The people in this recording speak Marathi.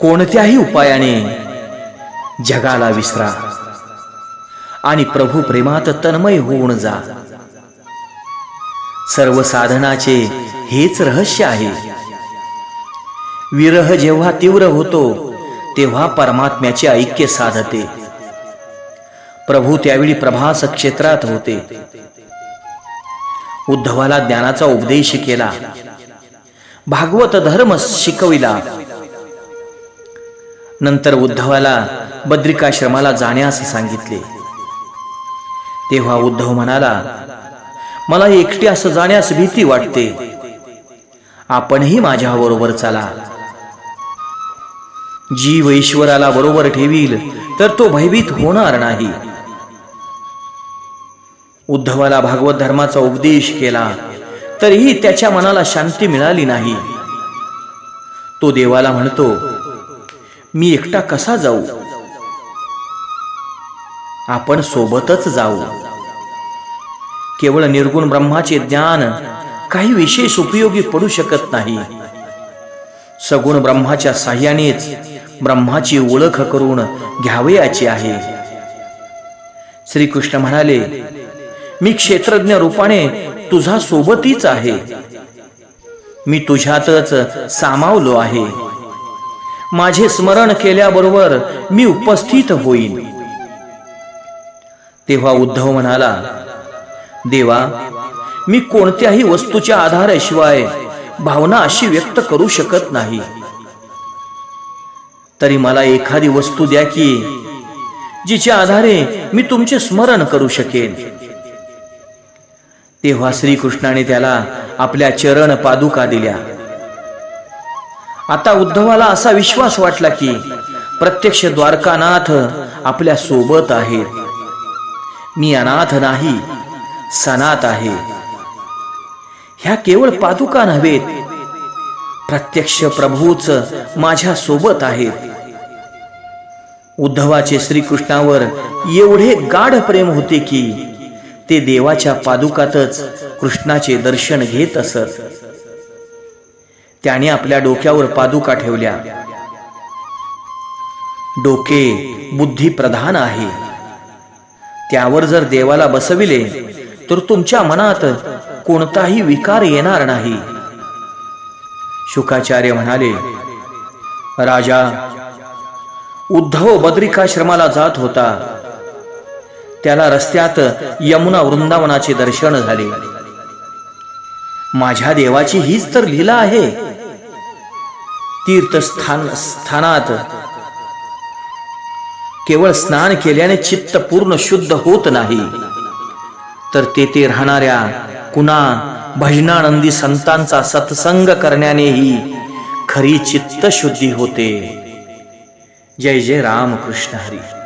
कोणत्याही उपायाने जगाला विसरा आणि प्रभू प्रेमात तन्मय होऊन जा. सर्व साधनाचे हेच रहस्य आहे. विरह जेव्हा तीव्र होतो तेव्हा परमात्म्याचे ऐक्य साधते. प्रभू त्यावेळी प्रभास क्षेत्रात होते. उद्धवाला ज्ञानाचा उपदेश केला. भागवत धर्म शिकविला. नंतर उद्धवाला बद्रिकाश्रमाला जाण्यास सांगितले. तेव्हा उद्धव म्हणाला मला एकटे असं जाण्यास भीती वाटते. आपणही माझ्या बरोबर चला. जीव ईश्वराला बरोबर ठेवील तर तो भयभीत होणार नाही. उद्धवाला भागवत धर्माचा उपदेश केला तरीही त्याच्या मनाला शांती मिळाली नाही. तो देवाला म्हणतो मी एकटा कसा जाऊ? आपण सोबतच जाऊ. केवळ निर्गुण ब्रह्माचे ज्ञान काही विशेष उपयोगी पडू शकत नाही. सगुण ब्रह्माच्या साह्यानेच ब्रह्माची ओळख करून घ्यावयाची आहे. श्रीकृष्ण म्हणाले मी क्षेत्रज्ञ रूपाने तुझा सोबतीच आहे. मी तुझ्यातच सामावलो आहे. माझे स्मरण केल्याबरोबर मी उपस्थित होईल तेव्हा उद्धव म्हणाला देवा मी कोणत्याही वस्तूच्या आधाराशिवाय भावना अशी व्यक्त करू शकत नाही. तरी मला एखादी वस्तू द्या की जिच्या आधारे मी तुमचे स्मरण करू शकेन. तेव्हा श्रीकृष्णाने त्याला आपल्या चरण पादुका दिल्या. आता उद्धवाला असा विश्वास वाटला की प्रत्यक्ष द्वारकानाथ आपल्यासोबत आहेत. मी अनाथ नाही सनात आहे. ह्या केवळ पादुका नव्हेत प्रत्यक्ष प्रभूच माझ्या सोबत आहेत. उद्धवाचे श्रीकृष्णावर एवढे गाढ प्रेम होते की ते देवाच्या पादुकातच कृष्णाचे दर्शन घेत असत. त्याने आपल्या डोक्यावर पादुका ठेवल्या. डोके बुद्धी प्रधान आहे. त्यावर जर देवाला बसविले तर तुमच्या मनात कोणताही विकार येणार नाही. शुकाचार्य म्हणाले राजा उद्धव बद्रिकाश्रमाला जात होता. त्याला रस्त्यात यमुना वृंदावनाचे दर्शन झाले. माझ्या देवाची हीच तर लीला आहे. तीर्थस्थान स्थानात. केवळ स्नान केल्याने चित्त पूर्ण शुद्ध होत नाही. तर तेथे राहणाऱ्या कुणा भजनानंदी संतांचा सत्संग करण्यानेही खरी चित्त शुद्धी होते. जय जय रामकृष्ण हरी.